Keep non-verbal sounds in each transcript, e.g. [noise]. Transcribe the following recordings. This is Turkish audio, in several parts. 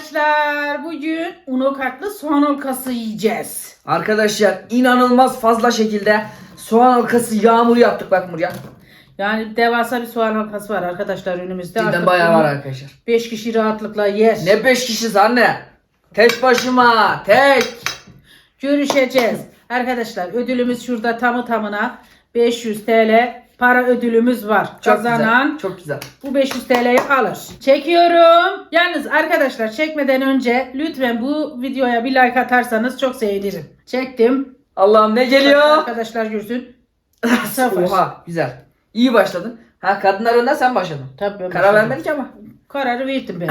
Arkadaşlar bugün unokaklı soğan halkası yiyeceğiz. Arkadaşlar inanılmaz fazla şekilde soğan halkası yağmuru yaptık bak Murya. Yani devasa bir soğan halkası var arkadaşlar önümüzde. Cidden bayağı var arkadaşlar. 5 kişi rahatlıkla yer. Ne 5 kişiyiz anne. Tek başıma tek. Görüşeceğiz. Arkadaşlar ödülümüz şurada tamı tamına 500 TL para ödülümüz var. Çok Kazanan güzel. Çok güzel. bu 500 TL'yi alır. Çekiyorum. Yalnız arkadaşlar çekmeden önce lütfen bu videoya bir like atarsanız çok sevinirim. Çektim. Allah'ım ne geliyor? Arkadaşlar görsün. Sıfır. [laughs] Oha güzel. İyi başladın. Ha kadınlar önden sen başladın. Tabii ben Karar başladım. vermedik ama. Kararı verdim ben.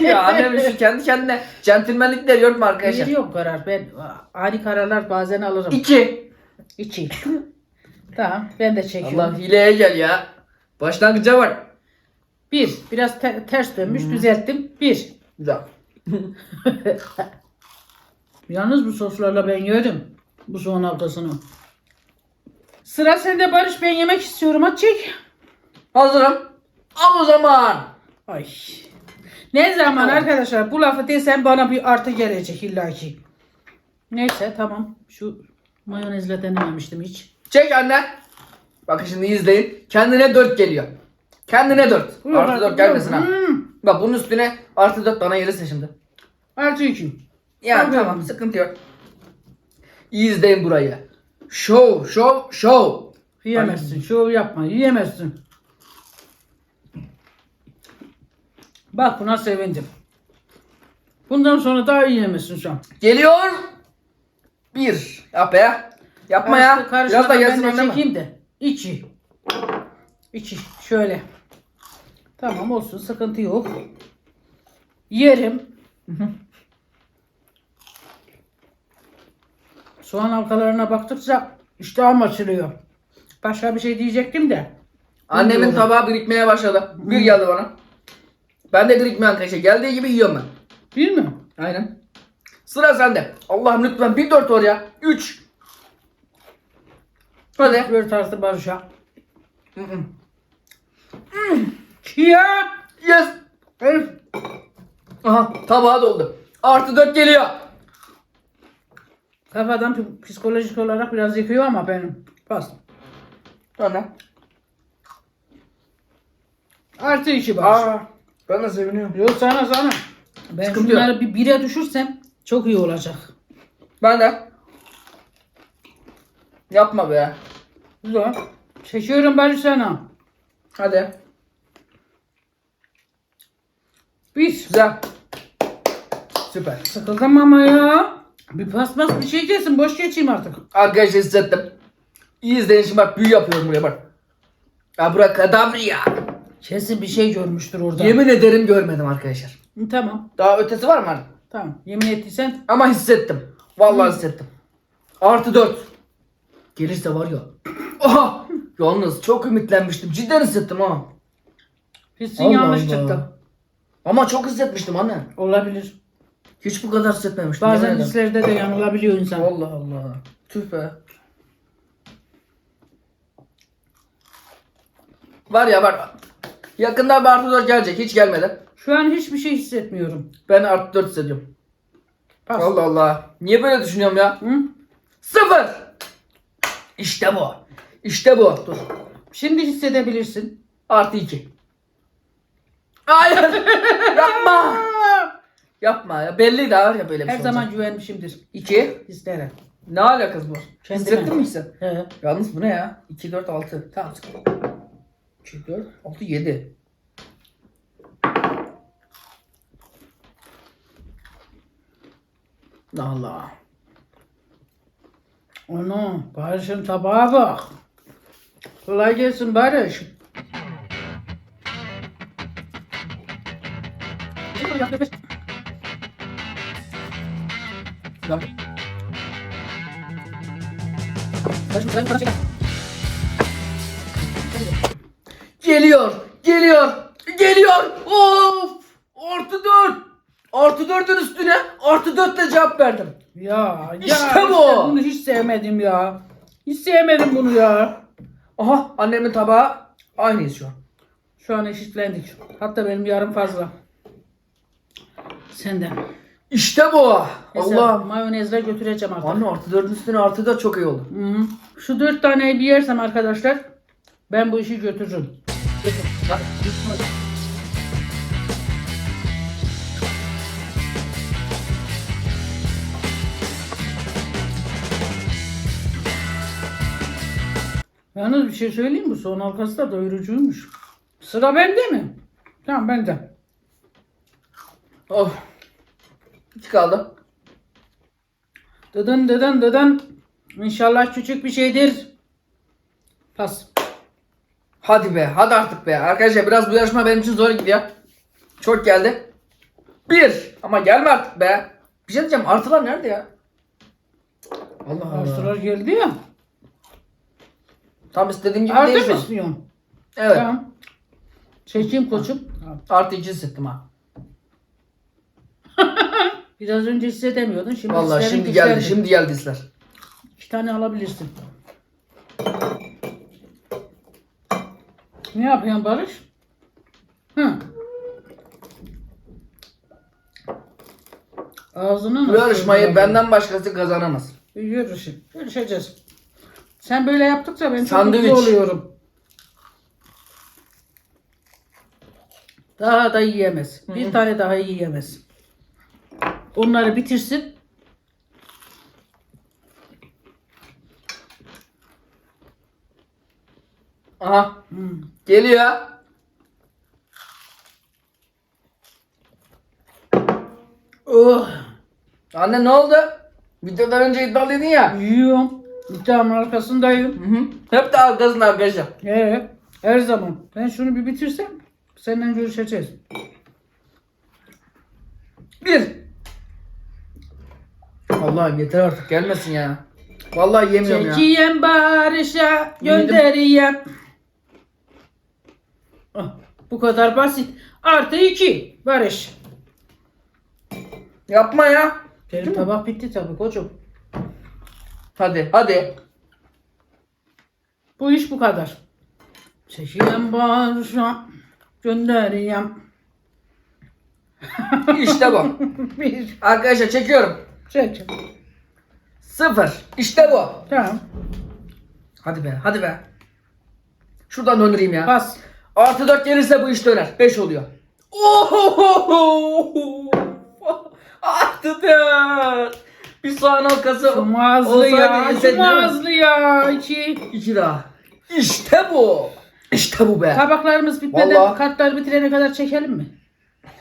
[laughs] ya annem şu kendi kendine centilmenlikler yok mu arkadaşlar? Veriyorum karar. Ben ani kararlar bazen alırım. 2. İki. [laughs] tamam ben de çekiyorum. Allah hileye gel ya. Başlangıca bak. Bir. Biraz te- ters dönmüş düzelttim. Bir. Güzel. [laughs] Yalnız bu soslarla ben yedim. Bu soğan halkasını. Sıra sende Barış. Ben yemek istiyorum. Hadi çek. Hazırım. Al o zaman. Ay. Ne zaman arkadaşlar bu lafı desem bana bir artı gelecek illaki. Neyse tamam. Şu mayonezle denememiştim hiç. Çek anne. Bakın şimdi izleyin. Kendine 4 geliyor. Kendine 4. Artı 4 gelmesin ha. Hmm. Bak bunun üstüne artı 4 bana gelirse şimdi. Artı iki. Yani Tamam. tamam sıkıntı yok. İyi izleyin burayı. Show, show, show. Yiyemezsin. Şov yapma. Yiyemezsin. Bak buna sevindim. Bundan sonra daha yiyemezsin sen. Geliyor. Bir. Yap be. Yapma ya. Karıştı- Biraz da gelsin ben de çekeyim de. İçi. İçi. Şöyle. Tamam olsun. Sıkıntı yok. Yerim. Soğan halkalarına baktıkça iştahım açılıyor. Başka bir şey diyecektim de. Annemin Bilmiyorum. tabağı birikmeye başladı. Bir geldi bana. Ben de birikmeyen arkadaşlar. Geldiği gibi yiyorum ben. Mi? Aynen. Sıra sende. Allah'ım lütfen bir dört oraya. Üç. Hadi. Böyle tarzı barışa. Hı. Ya. Yes. Herif. Aha tabağa doldu. Artı dört geliyor. Kafadan psikolojik olarak biraz yıkıyor ama benim. Bas. Anne. Artı iki barış. Aa, ben de seviniyorum. Yok sana sana. Ben Sıkıntı şunları bir bire düşürsem çok iyi olacak. Ben de. Yapma be. Güzel. Çekiyorum Barış sana. Hadi. Bir. Güzel. Süper. Sıkıldım ama ya. Bir paspas bir şey gelsin boş geçeyim artık. Arkadaşlar hissettim. İyi izleyin şimdi bak büyü yapıyorum buraya bak. Abrakadabra ya. Kesin bir şey görmüştür orada. Yemin ederim görmedim arkadaşlar. Hı, Tamam. Daha ötesi var mı? Tamam. Yemin ettiysen Ama hissettim. Vallahi hissettim. Artı 4. Gelirse var ya. [clears throat] Oha! Yalnız çok ümitlenmiştim. Cidden hissettim ha. hissin Allah yanlış Allah. çıktı. Ama çok hissetmiştim anne. Olabilir. Hiç bu kadar hissetmemiştim. Bazen yemin ederim. hislerde de yanılabiliyor insan. Allah Allah. Tüh be. Var ya var. Yakında bir artı 4 gelecek. Hiç gelmedi. Şu an hiçbir şey hissetmiyorum. Ben artı 4 hissediyorum. Pas. Allah Allah. Niye böyle düşünüyorum ya? Hı? Sıfır. İşte bu. İşte bu. Dur. Şimdi hissedebilirsin. Artı 2. Hayır. [laughs] Yapma. Yapma ya. Belli daha var ya böyle bir Her şey zaman olacak. güvenmişimdir 2. hislere. Ne alakası var? Kendime. Hissettin mi sen? He. Yalnız bu ne ya? 2, 4, 6. Tamam. 2, 4, 6, 7. Allah. Onu Barış'ın tabağa bak. Kolay gelsin Barış. Geliyor. Geliyor. Geliyor. Of. Artı 4. Artı 4'ün üstüne artı 4 ile cevap verdim. Ya, ya İşte bu. Bunu hiç sevmedim ya. Hiç sevmedim bunu ya. Aha annemin tabağı aynıyız şu an. Şu an eşitlendik. Hatta benim yarım fazla. Senden. İşte bu. Mesela Allah. mayonezle götüreceğim artık. Anne artı dördün üstüne artı dört çok iyi oldu. Hı. Şu dört taneyi bir yersem arkadaşlar ben bu işi götürürüm. Yalnız bir şey söyleyeyim mi? Son halkası da doyurucuymuş. Sıra bende mi? Tamam bende. Of. İki kaldı. Dıdın dıdın dıdın. İnşallah küçük bir şeydir. Pas. Hadi be. Hadi artık be. Arkadaşlar biraz bu yarışma benim için zor gidiyor. Çok geldi. Bir. Ama gelme artık be. Bir şey diyeceğim. Artılar nerede ya? Allah Allah. Artılar geldi ya. Tam istediğim gibi değil Artı şu mı an. istiyorsun? Evet. Tamam. Çekeyim koçum. Artı iki hissettim ha. [laughs] Biraz önce hissedemiyordun. Şimdi Vallahi hislerin şimdi geldi. güçlendi. Şimdi geldi hisler. İki tane alabilirsin. Ne yapıyorsun Barış? Hı. Ağzını Bu yarışmayı benden başkası kazanamaz. Görüşün. Görüşeceğiz. Sen böyle yaptıkça ben çok Sandviç. mutlu oluyorum. Daha da yiyemez. Bir tane daha yiyemez. Onları bitirsin. Aha. Hmm. Geliyor. Oh. Anne ne oldu? Videodan önce iddialıydın ya. Yiyorum. İddiamın arkasındayım. Hı hı. Hep de arkasında arkadaşlar. Ee, her zaman. Ben şunu bir bitirsem seninle görüşeceğiz. Bir. Allah'ım yeter artık gelmesin ya. Vallahi yemiyorum ya. Çekiyem Barış'a gönderiyem. Ah, bu kadar basit. Artı iki Barış. Yapma ya. Benim tabak bitti tabii koçum. Hadi hadi. Bu iş bu kadar. Çekiyem Barış'a gönderiyem. [laughs] İşte bu. [laughs] Arkadaşlar çekiyorum. Çek. Sıfır. İşte bu. Tamam. Hadi be hadi be. Şuradan döndüreyim ya. Pas. Artı 4 gelirse bu iş döner. 5 oluyor. Ohohoho! [laughs] Artı 4. Bir soğan halkası. Şu olsaydı ya. Şu mağazlı ya. İki. İki daha. İşte bu. İşte bu be. Tabaklarımız bitmeden Vallahi. kartlar bitirene kadar çekelim mi?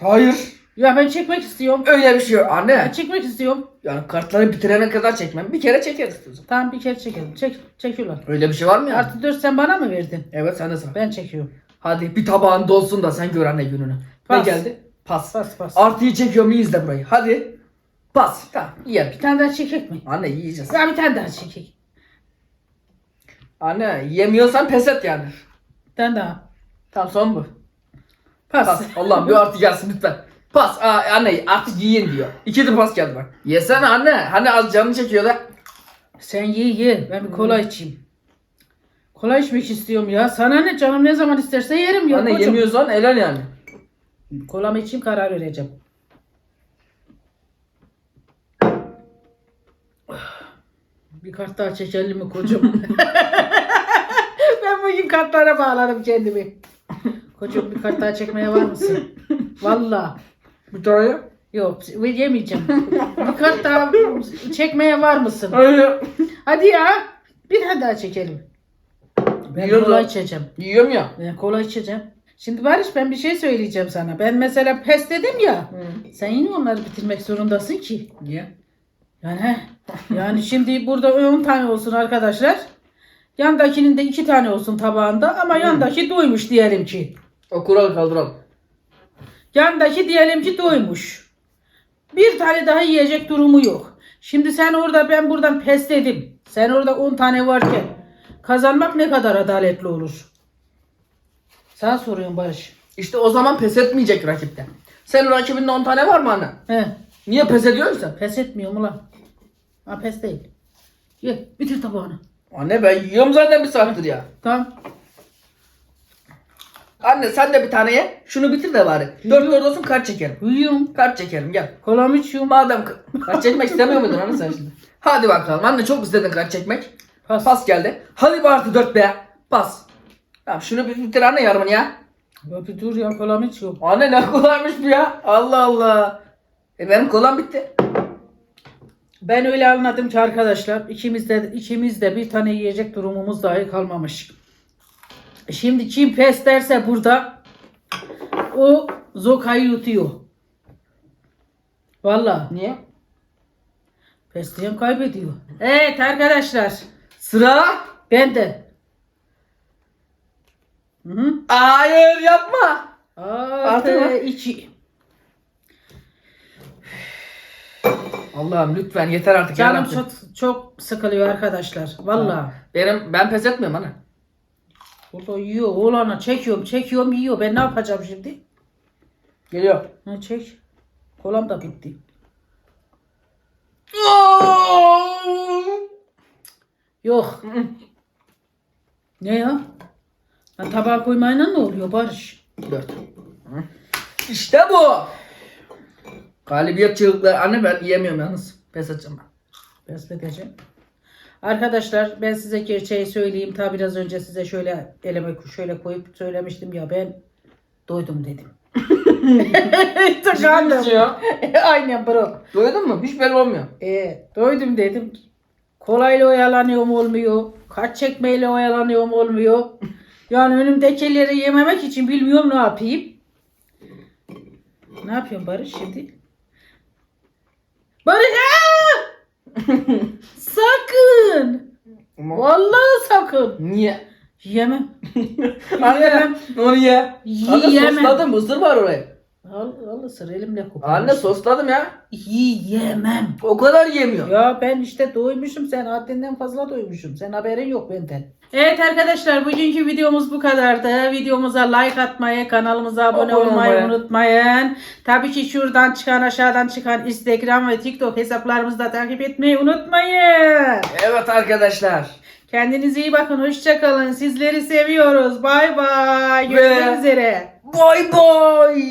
Hayır. Ya ben çekmek istiyorum. Öyle bir şey yok. Ben Anne. çekmek istiyorum. Yani kartları bitirene kadar çekmem. Bir kere çekeriz. Tamam bir kere çekelim. Çek, çekiyorlar. Öyle bir şey var mı ya? Artı dört sen bana mı verdin? Evet sen de sağ. Ben çekiyorum. Hadi bir tabağın dolsun da sen gör anne gününü. Pas. Ne geldi? Pas. Pas pas. Artıyı çekiyorum iyi izle burayı. Hadi. Pas. Tamam yiyelim. Bir tane daha çekek mi? Anne yiyeceğiz. Ya bir tane daha çekek. Anne yemiyorsan pes et yani. Bir tane daha. Tamam son bu. Pas. Pas. Allah'ım bir artı gelsin lütfen. Pas. Aa, anne artık yiyin diyor. İki de pas geldi bak. Yesene anne. Hani az canını çekiyor da. Sen ye ye. Ben bir kola içeyim. Kola içmek istiyorum ya. Sana ne canım ne zaman isterse yerim ya. anne koçum. yemiyorsan helal yani. Kolamı içeyim karar vereceğim. Bir kart daha çekelim mi koçum? [laughs] ben bugün kartlara bağladım kendimi. Koçum bir kart daha çekmeye var mısın? Valla. Bir tane. Yok yemeyeceğim. bir kart daha çekmeye var mısın? Öyle. Hadi ya. Bir tane daha çekelim. Ben Yiyorum kola içeceğim. Yiyorum ya. Ben kola içeceğim. Şimdi Barış ben bir şey söyleyeceğim sana. Ben mesela pes dedim ya. Sen yine onları bitirmek zorundasın ki. Niye? Yani heh. Yani şimdi burada 10 tane olsun arkadaşlar. Yandakinin de 2 tane olsun tabağında ama yandaki doymuş diyelim ki. O kuralı kaldıralım. Yandaki diyelim ki doymuş. Bir tane daha yiyecek durumu yok. Şimdi sen orada ben buradan pes dedim. Sen orada 10 tane varken kazanmak ne kadar adaletli olur? Sen soruyorsun Barış. İşte o zaman pes etmeyecek rakipte. Senin rakibinde 10 tane var mı anne? He, Niye pes ediyorsun sen? pes etmiyorum ulan. Ha pes değil. Ye, bitir tabağını. Anne ben yiyorum zaten bir saattir ya. Tamam. Anne sen de bir tane ye. Şunu bitir de bari. Dört dört olsun kart çekelim. Uyuyorum. Kart çekelim gel. Kolamı içiyorum. Madem k- kart çekmek istemiyor muydun anne sen şimdi? Hadi bakalım. Anne çok istedin kart çekmek. Pas. Pas geldi. Hadi bir artı dört be. Pas. Tamam şunu bir bitir anne yarımını ya. Ya bir dur ya kolamı içiyorum. Anne ne kolaymış bu ya. Allah Allah. E benim kolam bitti. Ben öyle anladım ki arkadaşlar ikimiz de, ikimiz de bir tane yiyecek durumumuz dahi kalmamış. Şimdi kim pes derse burada o Zoka'yı yutuyor. Valla Niye? pes diyen kaybediyor. Evet arkadaşlar Sıra. ben de. Hı hı. Hayır yapma. Artı mı? iki. Allah'ım lütfen yeter artık. Canım yarabbim. çok, çok sıkılıyor arkadaşlar. Valla. Benim ben pes etmiyorum anne. Burada yiyor oğlana çekiyorum çekiyorum yiyor. Ben ne yapacağım şimdi? Geliyor. Ha çek. Kolam da bitti. Yok. [laughs] Ne ya? Ha, tabağa koymayla ne oluyor Barış? Dört. İşte bu. Galibiyet çığlıkları. Anne ben yiyemiyorum yalnız. Pes edeceğim ben. Besleteceğim. Arkadaşlar ben size gerçeği söyleyeyim. Ta biraz önce size şöyle elime şöyle koyup söylemiştim ya ben doydum dedim. [laughs] Tıkandım. ya? [laughs] Aynen bro. Duydun mu? Hiç belli olmuyor. E, doydum dedim. Kolayla oyalanıyorum olmuyor. Kaç çekmeyle oyalanıyorum olmuyor. Yani önümdekileri yememek için bilmiyorum ne yapayım. Ne yapıyorsun Barış şimdi? Barış aa! sakın. Vallahi sakın. Niye? Yemem. [laughs] Anne onu ye. Anne Yiyemem. sosladım. Mısır var oraya. Al, al ısır elimle kopar. Anne sosladım ya. Yiyemem. O kadar yemiyor. Ya ben işte doymuşum sen haddinden fazla doymuşum. Sen haberin yok benden. Evet arkadaşlar bugünkü videomuz bu kadardı. Videomuza like atmayı, kanalımıza abone Abone olmayı olmayı. unutmayın. Tabii ki şuradan çıkan aşağıdan çıkan Instagram ve TikTok hesaplarımızı da takip etmeyi unutmayın. Evet arkadaşlar. Kendinize iyi bakın. Hoşçakalın. Sizleri seviyoruz. Bay bay. Görüşmek üzere. Boy boy.